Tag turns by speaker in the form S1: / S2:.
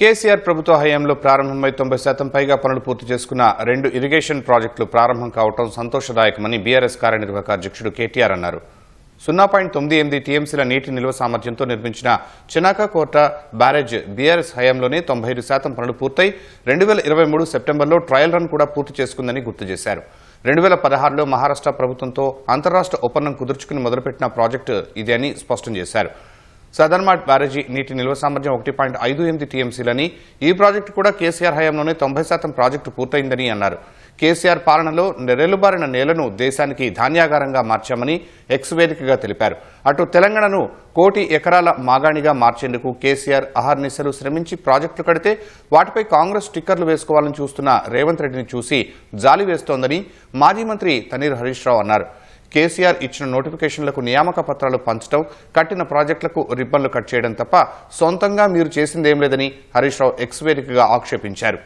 S1: కేసీఆర్ ప్రభుత్వ హయాంలో ప్రారంభమై తొంభై శాతం పైగా పనులు పూర్తి చేసుకున్న రెండు ఇరిగేషన్ ప్రాజెక్టులు ప్రారంభం కావడం సంతోషదాయకమని బీఆర్ఎస్ కార్యనిర్వాహక అధ్యక్షుడు కేటీఆర్ అన్నారు. సున్నా పాయింట్ తొమ్మిది ఎనిమిది టీఎంసీల నీటి నిల్వ సామర్థ్యంతో నిర్మించిన చినాక కోట బ్యారేజ్ బీఆర్ఎస్ హయాంలోనే తొంభై ఐదు శాతం పనులు పూర్తయి రెండు వేల ఇరవై మూడు సెప్టెంబర్లో ట్రయల్ రన్ కూడా పూర్తి చేసుకుందని గుర్తు చేశారు. రెండు వేల పదహారులో మహారాష్ట్ర ప్రభుత్వంతో అంతరాష్ట్ర ఒప్పందం కుదుర్చుకుని మొదలుపెట్టిన ప్రాజెక్టు ఇది అని స్పష్టం చేశారు. సదర్మాట్ బ్యారేజీ నీటి నిల్వ సామర్థ్యం ఒకటి పాయింట్ ఐదు ఎనిమిది టీఎంసీలని ఈ ప్రాజెక్టు కూడా కేసీఆర్ హయాంలోనే తొంభై శాతం ప్రాజెక్టు పూర్తయిందని అన్నారు. కేసీఆర్ పాలనలో నెరెలుబారిన నేలను దేశానికి ధాన్యాగారంగా మార్చామని ఎక్స్ వేదికగా తెలిపారు. అటు తెలంగాణను కోటి ఎకరాల మాగాణిగా మార్చేందుకు కేసీఆర్ అహర్నిశలు శ్రమించి ప్రాజెక్టులు కడితే వాటిపై కాంగ్రెస్ స్టిక్కర్లు వేసుకోవాలని చూస్తున్న రేవంత్ రెడ్డిని చూసి జాలి వేస్తోందని మాజీ మంత్రి తనీర్ హరీష్ రావు అన్నారు. కేసీఆర్ ఇచ్చిన నోటిఫికేషన్లకు నియామక పత్రాలు పంచడం కట్టిన ప్రాజెక్టులకు రిబ్బన్లు కట్ చేయడం తప్ప సొంతంగా మీరు చేసిందేం లేదని హరీష్ రావు ఆక్షేపించారు.